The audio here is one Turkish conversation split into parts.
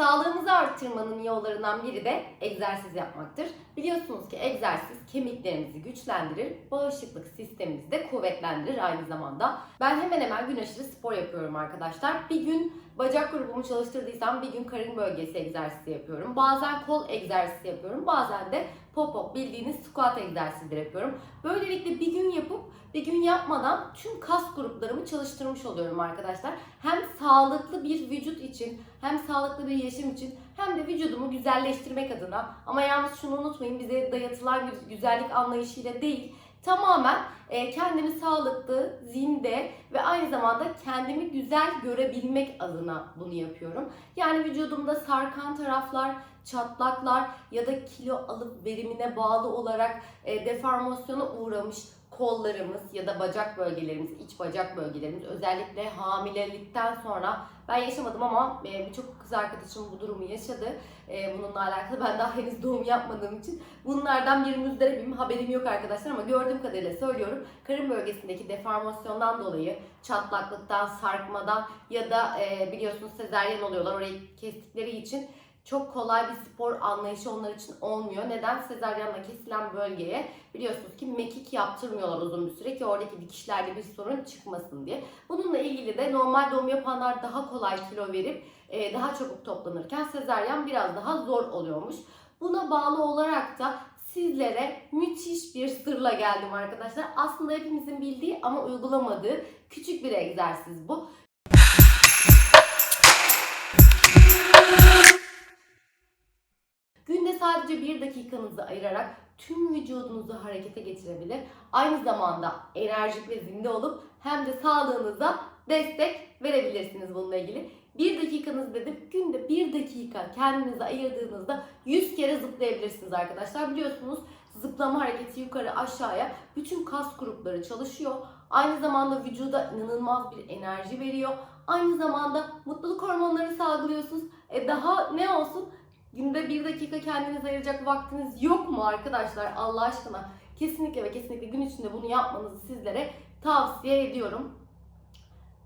Sağlığımızı arttırmanın yollarından biri de egzersiz yapmaktır. Biliyorsunuz ki egzersiz kemiklerimizi güçlendirir, bağışıklık sistemimizi de kuvvetlendirir aynı zamanda. Ben hemen hemen gün aşırı spor yapıyorum arkadaşlar. Bir gün bacak grubumu çalıştırdıysam bir gün karın bölgesi egzersizi yapıyorum. Bazen kol egzersizi yapıyorum. Bazen de pop-up bildiğiniz squat egzersizleri yapıyorum. Böylelikle bir gün yapıp bir gün yapmadan tüm kas gruplarımı çalıştırmış oluyorum arkadaşlar. Hem sağlıklı bir vücut için hem sağlıklı bir yaşam için hem de vücudumu güzelleştirmek adına ama yalnız şunu unutmayın bize dayatılan gü- güzellik anlayışıyla değil tamamen e, kendimi sağlıklı, zinde ve aynı zamanda kendimi güzel görebilmek adına bunu yapıyorum. Yani vücudumda sarkan taraflar, çatlaklar ya da kilo alıp verimine bağlı olarak e, deformasyona uğramış kollarımız ya da bacak bölgelerimiz, iç bacak bölgelerimiz özellikle hamilelikten sonra ben yaşamadım ama e, birçok kız arkadaşım bu durumu yaşadı. E, bununla alakalı ben daha henüz doğum yapmadığım için bunlardan bir müzdaribim haberim yok arkadaşlar ama gördüğüm kadarıyla söylüyorum. Karın bölgesindeki deformasyondan dolayı çatlaklıktan, sarkmadan ya da e, biliyorsunuz sezaryen oluyorlar orayı kestikleri için çok kolay bir spor anlayışı onlar için olmuyor. Neden? Sezaryenle kesilen bölgeye biliyorsunuz ki mekik yaptırmıyorlar uzun bir süre ki oradaki dikişlerde bir sorun çıkmasın diye. Bununla ilgili de normal doğum yapanlar daha kolay kilo verip e, daha çabuk toplanırken sezaryen biraz daha zor oluyormuş. Buna bağlı olarak da sizlere müthiş bir sırla geldim arkadaşlar. Aslında hepimizin bildiği ama uygulamadığı küçük bir egzersiz bu. Günde sadece bir dakikanızı ayırarak tüm vücudunuzu harekete geçirebilir. Aynı zamanda enerjik ve zinde olup hem de sağlığınıza destek verebilirsiniz bununla ilgili. Bir dakikanız dedim. Günde bir dakika kendinize ayırdığınızda 100 kere zıplayabilirsiniz arkadaşlar. Biliyorsunuz zıplama hareketi yukarı aşağıya bütün kas grupları çalışıyor. Aynı zamanda vücuda inanılmaz bir enerji veriyor. Aynı zamanda mutluluk hormonları salgılıyorsunuz. E daha ne olsun? Günde bir dakika kendinize ayıracak vaktiniz yok mu arkadaşlar Allah aşkına? Kesinlikle ve kesinlikle gün içinde bunu yapmanızı sizlere tavsiye ediyorum.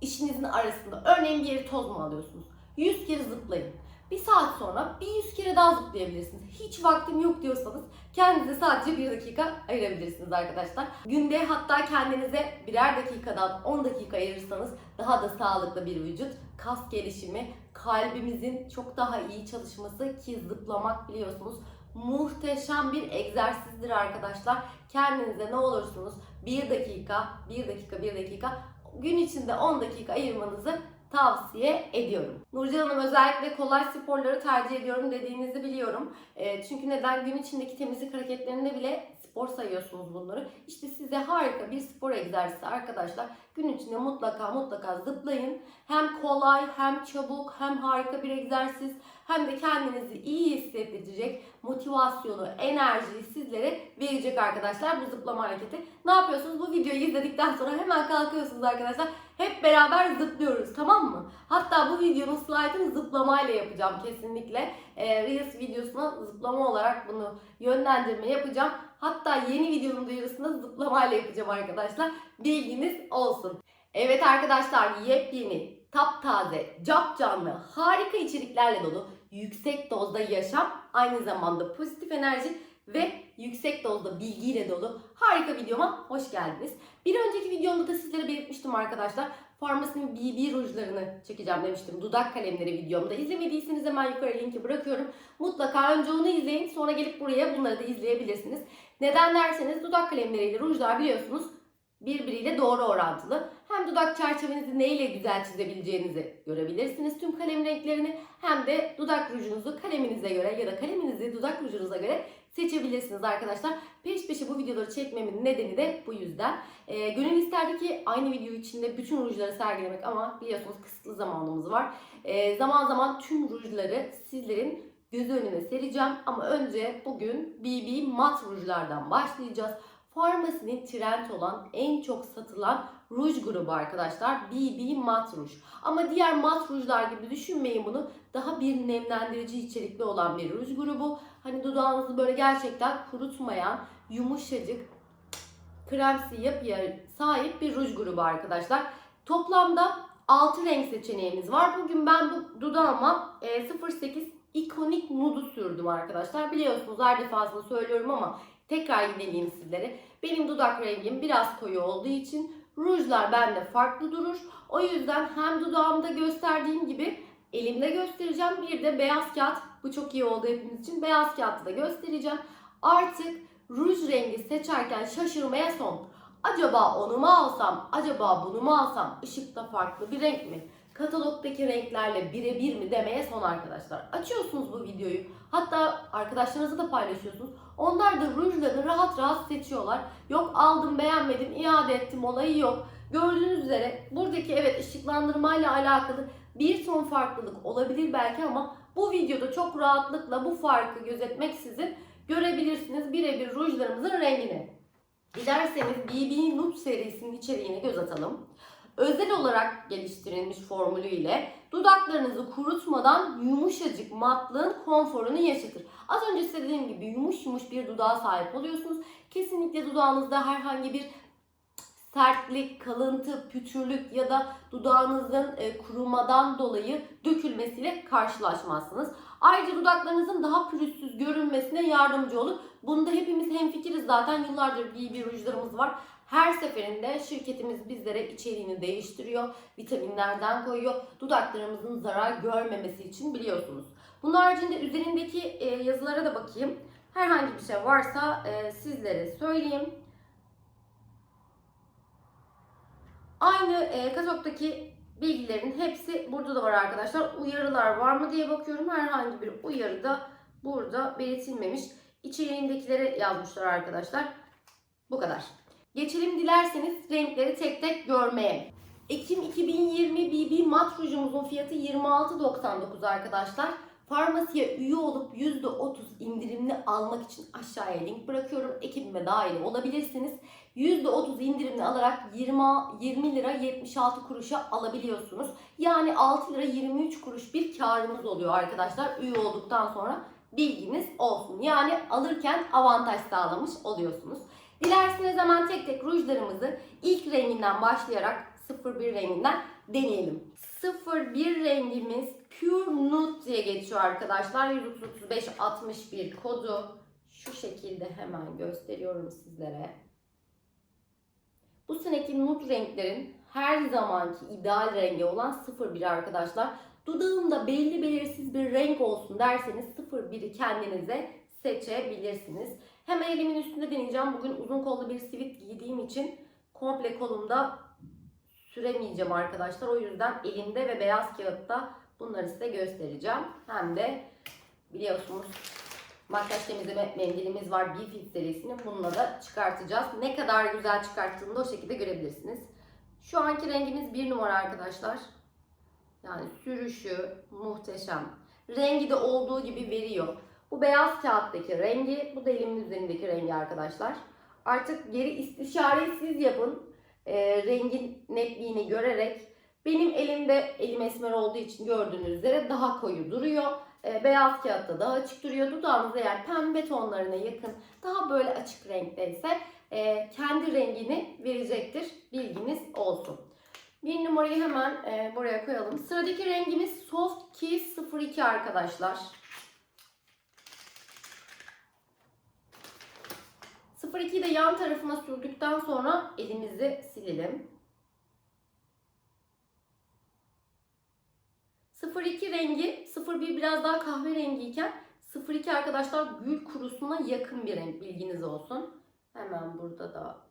İşinizin arasında örneğin bir yeri toz mu alıyorsunuz? 100 kere zıplayın. Bir saat sonra bir 100 kere daha zıplayabilirsiniz. Hiç vaktim yok diyorsanız kendinize sadece bir dakika ayırabilirsiniz arkadaşlar. Günde hatta kendinize birer dakikadan 10 dakika ayırırsanız daha da sağlıklı bir vücut, kas gelişimi, kalbimizin çok daha iyi çalışması ki zıplamak biliyorsunuz muhteşem bir egzersizdir arkadaşlar. Kendinize ne olursunuz bir dakika, bir dakika, bir dakika gün içinde 10 dakika ayırmanızı tavsiye ediyorum. Nurcan Hanım özellikle kolay sporları tercih ediyorum dediğinizi biliyorum. E, çünkü neden gün içindeki temizlik hareketlerinde bile spor sayıyorsunuz bunları. İşte size harika bir spor egzersizi arkadaşlar. Gün içinde mutlaka mutlaka zıplayın. Hem kolay hem çabuk hem harika bir egzersiz hem de kendinizi iyi hissettirecek motivasyonu, enerjiyi sizlere verecek arkadaşlar bu zıplama hareketi. Ne yapıyorsunuz? Bu videoyu izledikten sonra hemen kalkıyorsunuz arkadaşlar. Hep beraber zıplıyoruz tamam mı? Hatta bu videonun slaytını zıplamayla yapacağım kesinlikle. Ee, Reels videosuna zıplama olarak bunu yönlendirme yapacağım. Hatta yeni videonun duyurusunda zıplamayla yapacağım arkadaşlar. Bilginiz olsun. Evet arkadaşlar yepyeni, taptaze, cap canlı, harika içeriklerle dolu, yüksek dozda yaşam, aynı zamanda pozitif enerji ve yüksek dozda bilgiyle dolu harika videoma hoş geldiniz. Bir önceki videomda da sizlere belirtmiştim arkadaşlar. Farmasinin BB rujlarını çekeceğim demiştim. Dudak kalemleri videomda. İzlemediyseniz hemen yukarı linki bırakıyorum. Mutlaka önce onu izleyin. Sonra gelip buraya bunları da izleyebilirsiniz. Neden derseniz dudak kalemleriyle rujlar biliyorsunuz birbiriyle doğru orantılı. Hem dudak çerçevenizi neyle güzel çizebileceğinizi görebilirsiniz tüm kalem renklerini. Hem de dudak rujunuzu kaleminize göre ya da kaleminizi dudak rujunuza göre seçebilirsiniz arkadaşlar. Peş peşe bu videoları çekmemin nedeni de bu yüzden. Ee, gönül isterdi ki aynı video içinde bütün rujları sergilemek ama biliyorsunuz kısıtlı zamanımız var. Ee, zaman zaman tüm rujları sizlerin göz önüne sereceğim ama önce bugün BB mat rujlardan başlayacağız. Farmasinin trend olan en çok satılan ruj grubu arkadaşlar BB mat ruj. Ama diğer mat rujlar gibi düşünmeyin bunu. Daha bir nemlendirici içerikli olan bir ruj grubu. Hani dudağınızı böyle gerçekten kurutmayan, yumuşacık, kremsi yapıya sahip bir ruj grubu arkadaşlar. Toplamda 6 renk seçeneğimiz var. Bugün ben bu dudağıma e, 08 ikonik nudu sürdüm arkadaşlar. Biliyorsunuz her defasında söylüyorum ama tekrar yineleyeyim sizlere. Benim dudak rengim biraz koyu olduğu için rujlar bende farklı durur. O yüzden hem dudağımda gösterdiğim gibi elimde göstereceğim. Bir de beyaz kağıt. Bu çok iyi oldu hepimiz için. Beyaz kağıtta da göstereceğim. Artık ruj rengi seçerken şaşırmaya son. Acaba onu mu alsam, acaba bunu mu alsam, ışıkta farklı bir renk mi? Katalogdaki renklerle birebir mi demeye son arkadaşlar. Açıyorsunuz bu videoyu. Hatta arkadaşlarınızla da paylaşıyorsunuz. Onlar da rujlarını rahat rahat seçiyorlar. Yok aldım beğenmedim, iade ettim olayı yok. Gördüğünüz üzere buradaki evet ışıklandırmayla alakalı bir ton farklılık olabilir belki ama bu videoda çok rahatlıkla bu farkı gözetmeksizin görebilirsiniz birebir rujlarımızın rengini. Dilerseniz BB Nude serisinin içeriğine göz atalım. Özel olarak geliştirilmiş formülü ile dudaklarınızı kurutmadan yumuşacık matlığın konforunu yaşatır. Az önce size dediğim gibi yumuş yumuş bir dudağa sahip oluyorsunuz. Kesinlikle dudağınızda herhangi bir sertlik, kalıntı, pütürlük ya da dudağınızın e, kurumadan dolayı dökülmesiyle karşılaşmazsınız. Ayrıca dudaklarınızın daha pürüzsüz görünmesine yardımcı olur. Bunda hepimiz hemfikiriz zaten. Yıllardır BB rujlarımız var. Her seferinde şirketimiz bizlere içeriğini değiştiriyor. Vitaminlerden koyuyor. Dudaklarımızın zarar görmemesi için biliyorsunuz. Bunun haricinde üzerindeki e, yazılara da bakayım. Herhangi bir şey varsa e, sizlere söyleyeyim. Aynı e, katalogdaki bilgilerin hepsi burada da var arkadaşlar. Uyarılar var mı diye bakıyorum. Herhangi bir uyarı da burada belirtilmemiş. İçeriğindekilere yazmışlar arkadaşlar. Bu kadar. Geçelim dilerseniz renkleri tek tek görmeye. Ekim 2020 BB mat rujumuzun fiyatı 26.99 arkadaşlar. Farmasiye üye olup %30 indirimli almak için aşağıya link bırakıyorum. Ekibime dahil olabilirsiniz. %30 indirimli alarak 20, 20 lira 76 kuruşa alabiliyorsunuz. Yani 6 lira 23 kuruş bir karınız oluyor arkadaşlar üye olduktan sonra bilginiz olsun. Yani alırken avantaj sağlamış oluyorsunuz. Dilerseniz hemen tek tek rujlarımızı ilk renginden başlayarak 01 renginden deneyelim. 01 rengimiz Pure Nude diye geçiyor arkadaşlar. 135 61 kodu şu şekilde hemen gösteriyorum sizlere. Bu seneki nude renklerin her zamanki ideal rengi olan 01 arkadaşlar. Dudağımda belli belirsiz bir renk olsun derseniz 01'i kendinize seçebilirsiniz. Hemen elimin üstünde deneyeceğim. Bugün uzun kollu bir sivit giydiğim için komple kolumda süremeyeceğim arkadaşlar. O yüzden elimde ve beyaz kağıtta bunları size göstereceğim. Hem de biliyorsunuz makyaj temizleme mendilimiz var Bifit serisinin. Bununla da çıkartacağız. Ne kadar güzel çıkarttığını da o şekilde görebilirsiniz. Şu anki rengimiz bir numara arkadaşlar. Yani sürüşü muhteşem. Rengi de olduğu gibi veriyor. Bu beyaz kağıttaki rengi, bu da elimin üzerindeki rengi arkadaşlar. Artık geri istişareyi siz yapın. E, rengin netliğini görerek. Benim elimde elim esmer olduğu için gördüğünüz üzere daha koyu duruyor. E, beyaz kağıtta daha açık duruyor. Dudağınız eğer pembe tonlarına yakın, daha böyle açık renkteyse e, kendi rengini verecektir. Bilginiz olsun. Bir numarayı hemen e, buraya koyalım. Sıradaki rengimiz Soft Kiss 02 arkadaşlar. 02'yi de yan tarafına sürdükten sonra elimizi silelim. 02 rengi 01 biraz daha kahverengiyken 02 arkadaşlar gül kurusuna yakın bir renk bilginiz olsun. Hemen burada da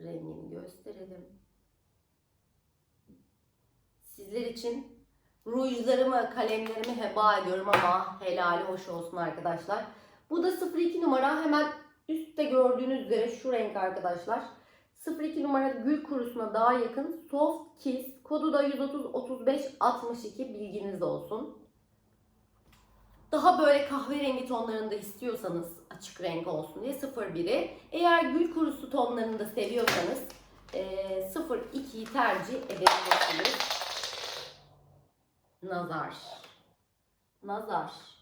rengini gösterelim. Sizler için rujlarımı, kalemlerimi heba ediyorum ama helali hoş olsun arkadaşlar. Bu da 02 numara hemen üstte gördüğünüz üzere şu renk arkadaşlar. 02 numara gül kurusuna daha yakın Soft Kiss kodu da 130 35 62 bilginiz olsun. Daha böyle kahverengi tonlarında istiyorsanız açık renk olsun diye 01'i. Eğer gül kurusu tonlarında seviyorsanız e, 02'yi tercih edebilirsiniz. Nazar. Nazar.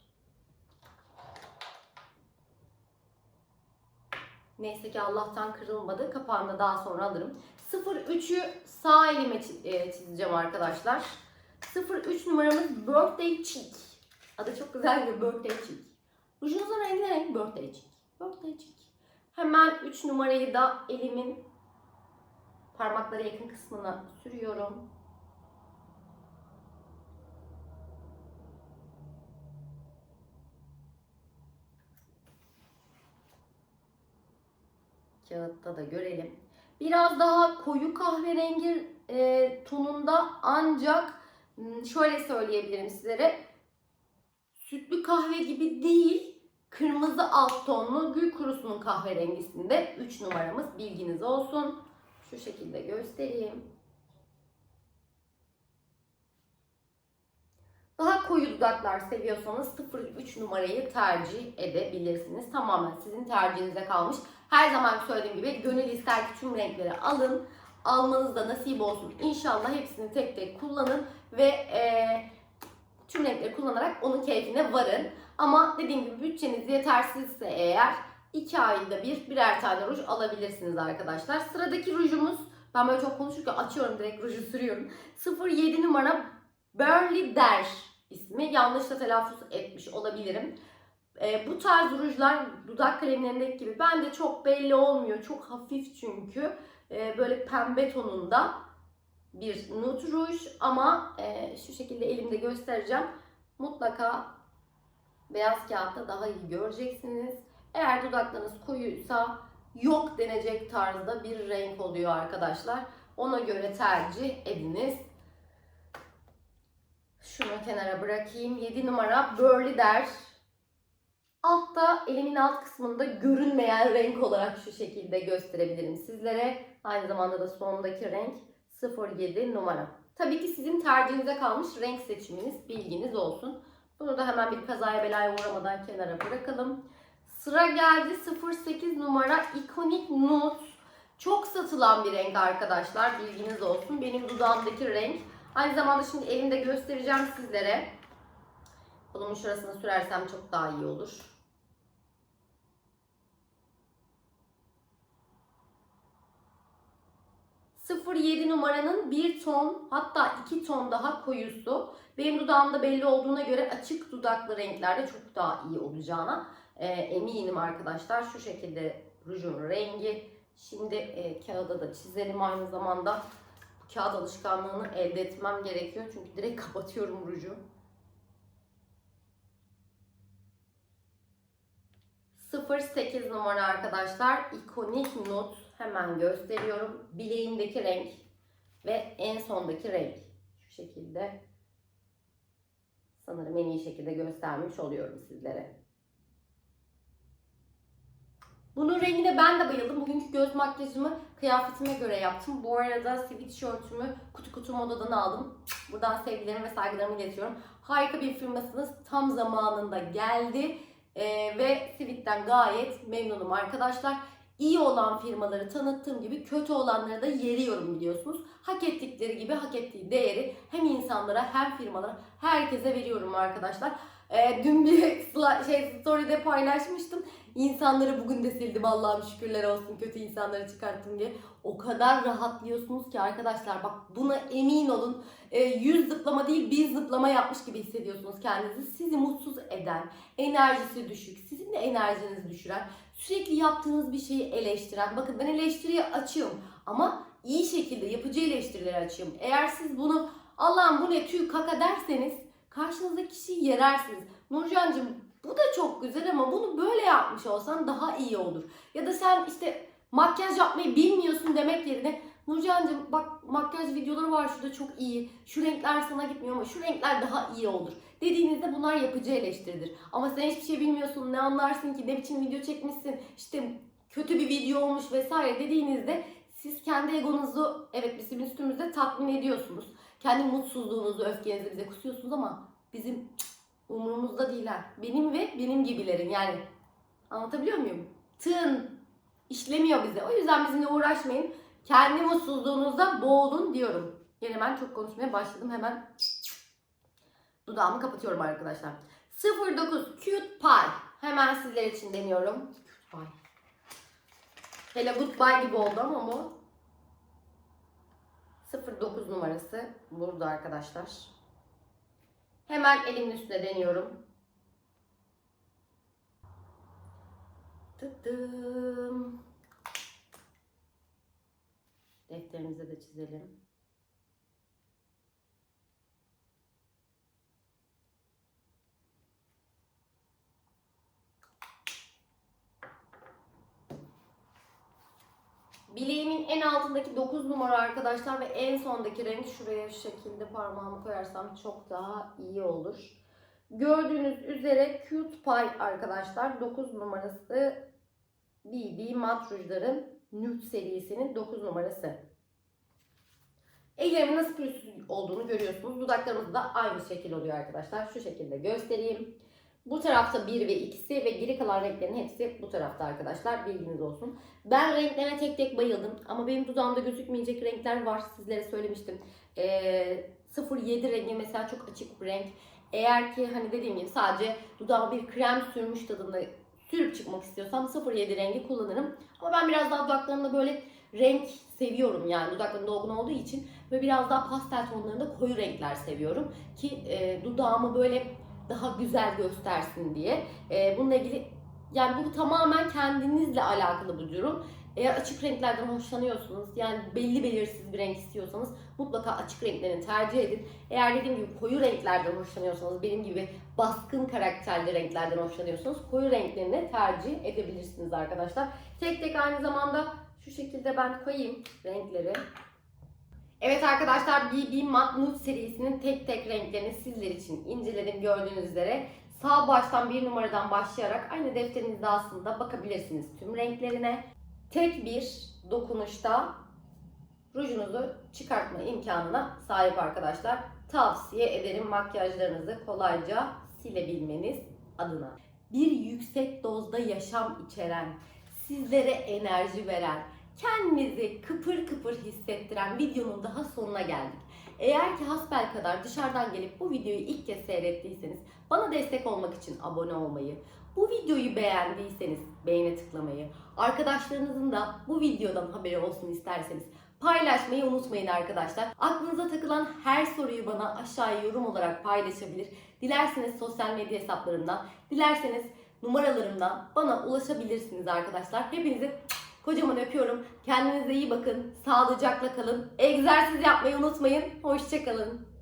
Neyse ki Allah'tan kırılmadı. Kapağını da daha sonra alırım. 03'ü sağ elime e, çizeceğim arkadaşlar. 03 numaramız Birthday Cheek. Adı çok güzel bir Birthday Cheek. Rujunuzun rengi ne renk? Birthday Cheek. Birthday Cheek. Hemen 3 numarayı da elimin parmaklara yakın kısmına sürüyorum. Kağıtta da görelim. Biraz daha koyu kahverengi e, tonunda ancak m, şöyle söyleyebilirim sizlere. Sütlü kahve gibi değil, kırmızı alt tonlu gül kurusunun kahverengisinde 3 numaramız bilginiz olsun. Şu şekilde göstereyim. Daha koyu dudaklar seviyorsanız 03 numarayı tercih edebilirsiniz. Tamamen sizin tercihinize kalmış. Her zaman söylediğim gibi gönül ister ki tüm renkleri alın. Almanız da nasip olsun. İnşallah hepsini tek tek kullanın ve eee, tüm renkleri kullanarak onun keyfine varın. Ama dediğim gibi bütçeniz yetersizse eğer 2 ayda bir birer tane ruj alabilirsiniz arkadaşlar. Sıradaki rujumuz ben böyle çok konuşurken açıyorum direkt ruju sürüyorum. 07 numara Burley Der ismi. Yanlış da telaffuz etmiş olabilirim. E, bu tarz rujlar dudak kalemlerindeki gibi bende çok belli olmuyor. Çok hafif çünkü. E, böyle pembe tonunda bir nude ruj ama e, şu şekilde elimde göstereceğim. Mutlaka beyaz kağıtta daha iyi göreceksiniz. Eğer dudaklarınız koyuysa yok denecek tarzda bir renk oluyor arkadaşlar. Ona göre tercih ediniz. Şunu kenara bırakayım. 7 numara Burley Der. Altta elimin alt kısmında görünmeyen renk olarak şu şekilde gösterebilirim sizlere. Aynı zamanda da sondaki renk 07 numara. Tabii ki sizin tercihinize kalmış renk seçiminiz bilginiz olsun. Bunu da hemen bir kazaya belaya uğramadan kenara bırakalım. Sıra geldi 08 numara Iconic Nude. Çok satılan bir renk arkadaşlar bilginiz olsun. Benim dudağımdaki renk. Aynı zamanda şimdi elimde göstereceğim sizlere. Kolumun şurasına sürersem çok daha iyi olur. ...07 numaranın bir ton hatta iki ton daha koyusu. Benim dudağımda belli olduğuna göre açık dudaklı renklerde çok daha iyi olacağına e, eminim arkadaşlar. Şu şekilde rujun rengi. Şimdi e, kağıda da çizelim aynı zamanda kağıt alışkanlığını elde etmem gerekiyor. Çünkü direkt kapatıyorum ruju. 08 numara arkadaşlar. ikonik Nude. Hemen gösteriyorum. Bileğimdeki renk ve en sondaki renk. Şu şekilde. Sanırım en iyi şekilde göstermiş oluyorum sizlere. Bunun rengine ben de bayıldım. Bugünkü göz makyajımı kıyafetime göre yaptım. Bu arada sweatshirtümü kutu kutu modadan aldım. Buradan sevgilerimi ve saygılarımı iletiyorum. Harika bir firmasınız. Tam zamanında geldi. Ee, ve Sweet'ten gayet memnunum arkadaşlar. İyi olan firmaları tanıttığım gibi kötü olanları da yeriyorum biliyorsunuz. Hak ettikleri gibi hak ettiği değeri hem insanlara hem firmalara herkese veriyorum arkadaşlar. Ee, dün bir şey story'de paylaşmıştım. İnsanları bugün de sildim Allah'ım şükürler olsun kötü insanları çıkarttım diye. O kadar rahatlıyorsunuz ki arkadaşlar bak buna emin olun. E, 100 zıplama değil bir zıplama yapmış gibi hissediyorsunuz kendinizi. Sizi mutsuz eden, enerjisi düşük, sizin de enerjinizi düşüren, sürekli yaptığınız bir şeyi eleştiren. Bakın ben eleştiriyi açıyorum ama iyi şekilde yapıcı eleştirileri açıyorum. Eğer siz bunu Allah'ım bu ne tüy kaka derseniz karşınızdaki kişiyi yerersiniz. Nurcancığım bu da çok güzel ama bunu böyle yapmış olsan daha iyi olur. Ya da sen işte makyaj yapmayı bilmiyorsun demek yerine Nurcancığım bak makyaj videoları var şurada çok iyi. Şu renkler sana gitmiyor ama şu renkler daha iyi olur. Dediğinizde bunlar yapıcı eleştiridir. Ama sen hiçbir şey bilmiyorsun ne anlarsın ki ne biçim video çekmişsin işte kötü bir video olmuş vesaire dediğinizde siz kendi egonuzu evet bizim üstümüzde tatmin ediyorsunuz. Kendi mutsuzluğunuzu, öfkenizi bize kusuyorsunuz ama bizim umurumuzda değiller. Benim ve benim gibilerin yani. Anlatabiliyor muyum? Tığın işlemiyor bize. O yüzden bizimle uğraşmayın. Kendi mutsuzluğunuzda boğulun diyorum. Yine ben çok konuşmaya başladım. Hemen dudağımı kapatıyorum arkadaşlar. 09 Cute Pie. Hemen sizler için deniyorum. Cute Pie. Hele Goodbye gibi oldu ama bu. 09 numarası burada arkadaşlar. Hemen elimin üstüne deniyorum. Tıttım. Defterimize de çizelim. Bileğimin en altındaki 9 numara arkadaşlar ve en sondaki renk şuraya şu şekilde parmağımı koyarsam çok daha iyi olur. Gördüğünüz üzere Cute Pie arkadaşlar 9 numarası BB Mat Rujların Nude serisinin 9 numarası. Ellerimin nasıl pürüzsüz olduğunu görüyorsunuz. Dudaklarımız da aynı şekil oluyor arkadaşlar. Şu şekilde göstereyim. Bu tarafta 1 ve 2'si ve geri kalan renklerin hepsi bu tarafta arkadaşlar. Bilginiz olsun. Ben renklerine tek tek bayıldım. Ama benim dudağımda gözükmeyecek renkler var. Sizlere söylemiştim. Ee, 07 rengi mesela çok açık bir renk. Eğer ki hani dediğim gibi sadece dudağıma bir krem sürmüş tadında sürüp çıkmak istiyorsam 07 rengi kullanırım. Ama ben biraz daha dudaklarımda böyle renk seviyorum yani dudaklarım dolgun olduğu için ve biraz daha pastel tonlarında koyu renkler seviyorum ki e, dudağımı böyle daha güzel göstersin diye. E, bununla ilgili yani bu tamamen kendinizle alakalı bu durum. Eğer açık renklerden hoşlanıyorsunuz, yani belli belirsiz bir renk istiyorsanız mutlaka açık renklerini tercih edin. Eğer dediğim gibi koyu renklerden hoşlanıyorsanız, benim gibi baskın karakterli renklerden hoşlanıyorsanız koyu renklerini tercih edebilirsiniz arkadaşlar. Tek tek aynı zamanda şu şekilde ben koyayım renkleri. Evet arkadaşlar BB Matte Nude serisinin tek tek renklerini sizler için inceledim gördüğünüz üzere. Sağ baştan bir numaradan başlayarak aynı defterinizde aslında bakabilirsiniz tüm renklerine. Tek bir dokunuşta rujunuzu çıkartma imkanına sahip arkadaşlar. Tavsiye ederim makyajlarınızı kolayca silebilmeniz adına. Bir yüksek dozda yaşam içeren, sizlere enerji veren, kendinizi kıpır kıpır hissettiren videonun daha sonuna geldik. Eğer ki hasbel kadar dışarıdan gelip bu videoyu ilk kez seyrettiyseniz bana destek olmak için abone olmayı, bu videoyu beğendiyseniz beğene tıklamayı, arkadaşlarınızın da bu videodan haberi olsun isterseniz paylaşmayı unutmayın arkadaşlar. Aklınıza takılan her soruyu bana aşağıya yorum olarak paylaşabilir. Dilerseniz sosyal medya hesaplarımdan, dilerseniz numaralarımdan bana ulaşabilirsiniz arkadaşlar. Hepinizi kocaman öpüyorum. Kendinize iyi bakın. Sağlıcakla kalın. Egzersiz yapmayı unutmayın. Hoşçakalın.